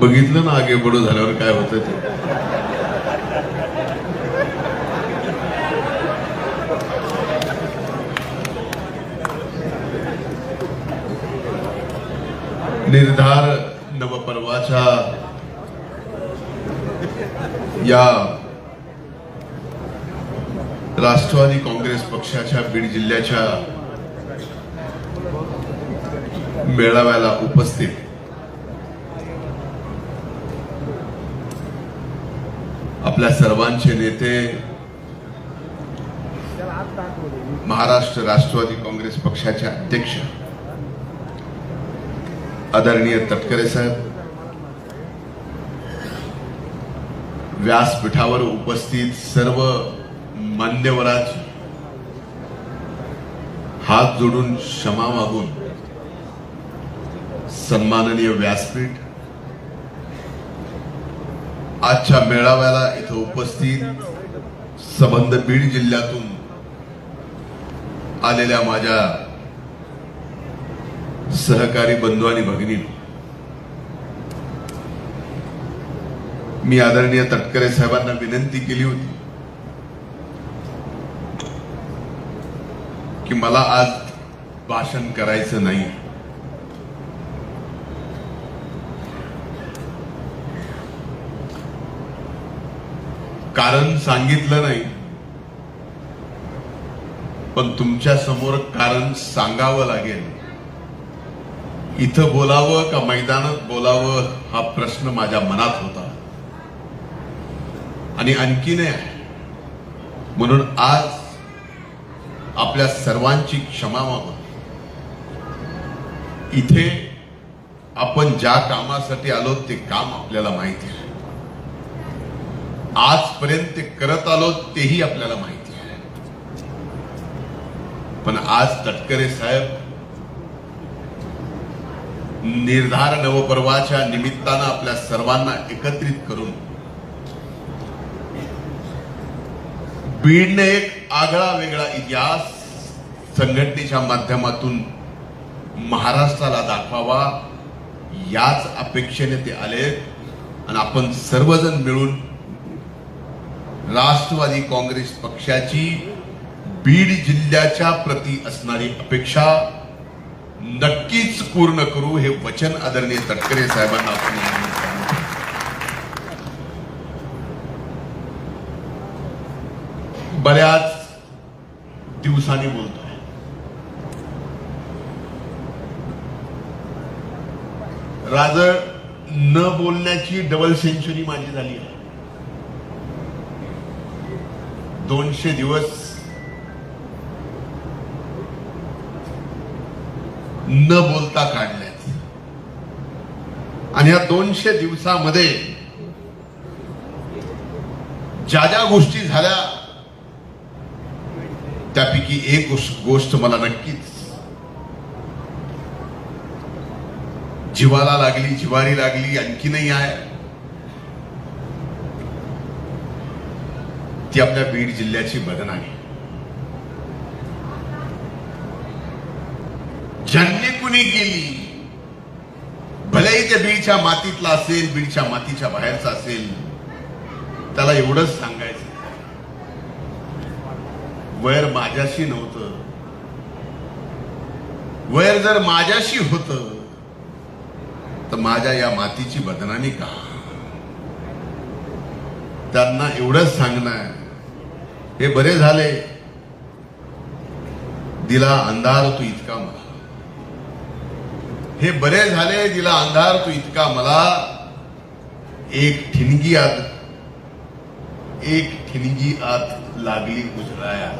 बघितलं ना आगे बडो झाल्यावर काय होत ते. निर्धार नवपर्वाच्या या राष्ट्रवादी काँग्रेस पक्षाच्या बीड जिल्ह्याच्या मेळाव्याला उपस्थित आपल्या सर्वांचे नेते महाराष्ट्र राष्ट्रवादी काँग्रेस पक्षाचे अध्यक्ष आदरणीय तटकरे साहेब व्यासपीठावर उपस्थित सर्व मान्यवराज हात जोडून क्षमा मागून सन्माननीय व्यासपीठ आजच्या मेळाव्याला इथं उपस्थित संबंध बीड जिल्ह्यातून आलेल्या माझ्या सहकारी बंधू आणि भगिनी मी आदरणीय तटकरे साहेबांना विनंती केली होती की मला आज भाषण करायचं नाही. कारण सांगितलं नाही. पण तुमच्यासमोर कारण सांगावं लागेल. इथं बोलावं का मैदानात बोलावं हा प्रश्न माझ्या मनात होता. आणि आणखीन आहे. म्हणून आज आपल्या सर्वांची क्षमा मागून इथे आपण ज्या कामासाठी आलो ते काम आपल्याला माहिती आहे. आजपर्यंत ते करत आलो तेही आपल्याला माहिती आहे. पण आज तटकरे साहेब निर्धार नवपर्वाच्या निमित्तानं आपल्या सर्वांना एकत्रित करून बीडने एक आगळा वेगळा इतिहास संघटनेच्या माध्यमातून महाराष्ट्राला दाखवावा याच अपेक्षेने ते आले आणि आपण सर्वजण मिळून राष्ट्रवादी काँग्रेस पक्षाची बीड जिल्ह्याच्या प्रती असणारी अपेक्षा नक्कीच पूर्ण करू हे वचन आदरणीय तटकरे साहेबांना आपण बऱ्याच दिवसांनी बोलतोय. राजळ न बोलण्याची डबल सेंचुरी माझी झाली आहे. दोनशे दिवस न बोलता काढल्यात आणि या दोनशे दिवसामध्ये ज्या ज्या गोष्टी झाल्या त्यापैकी एक गोष्ट मला नक्कीच जीवाला लागली जिवारी लागली आणखीनही आहे. ती आपल्या बीड जिल्ह्याची बदनामी. ज्यांनी कुणी गेली भलेही ते बीडच्या मातीतला असेल बीडच्या मातीच्या बाहेरचा असेल त्याला एवढंच सांगायचं. वैर माझ्याशी नव्हतं. वैर जर माझ्याशी होत तर माझ्या या मातीची बदनामी का? त्यांना एवढंच सांगणं हे बरे झाले. दिला अंधार तू इतका मला. हे बरे झाले दिला अंधार तू इतका मला. एक ठिणगी आत एक ठिणगी आत लागली गुजराया.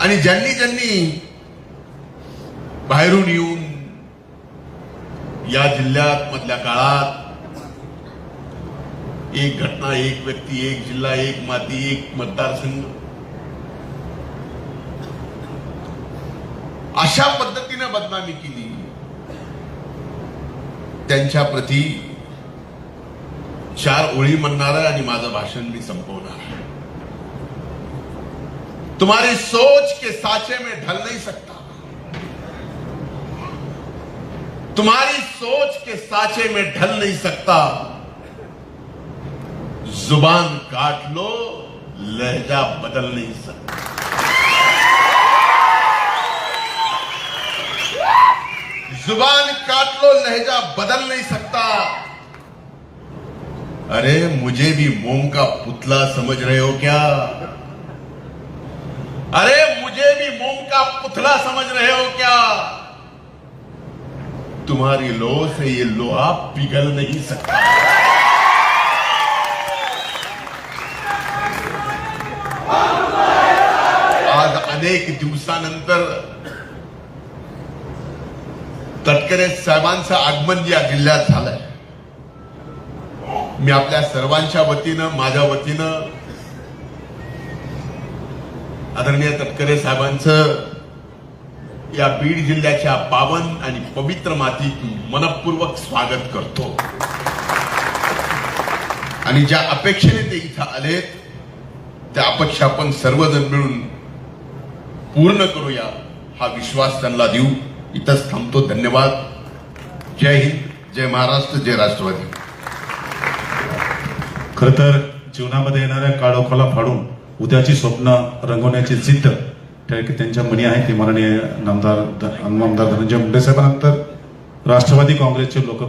आणि ज्यांनी ज्यांनी बाहेरून येऊन या जिल्ह्यात मधल्या काळात एक घटना, एक व्यक्ति, एक जिल्हा एक माती, एक मतदार संघ। अशा पद्धतीने बदनामी केली. त्यांच्या प्रती चार आणि माझं भाषण मी संपवणार तुम्हारी सोच के साचे में ढल नहीं सकता. तुम्हारी सोच के साचे में ढल नहीं सकता. ज़ुबान काट लो, लहजा बदल नहीं सकता। ज़ुबान काट लो, लहजा बदल नहीं सकता। अरे, मुझे भी मोम का पुतला समझ रहे हो क्या? अरे, मुझे भी मोम का पुतला समझ रहे हो क्या? तुम्हारी लो से ये लोहा पिघल नहीं सकता। अनेक दिवसानंतर तटकरे साहेबांचं आगमन या जिल्ह्यात झालंय. मी आपल्या सर्वांच्या वतीनं माझ्या वतीनं आदरणीय तटकरे साहेबांचं या बीड जिल्ह्याच्या पावन आणि पवित्र मातीत मनपूर्वक स्वागत करतो. आणि ज्या अपेक्षेने ते इथं आलेत त्या अपेक्षा आपण सर्वजण मिळून पूर्ण करूया हा विश्वास त्यांना देऊ. इथंच थांबतो. धन्यवाद. जय हिंद. जय महाराष्ट्र. जय राष्ट्रवादी. खर तर जीवनामध्ये येणाऱ्या काळोखाला फाडून उद्याची स्वप्न रंगवण्याची जिद्द त्या- त्यांच्या मनी आहे. ते माननीय नामदार ध- आमदार धनंजय मुंडे साहेबांनंतर राष्ट्रवादी काँग्रेसचे लोक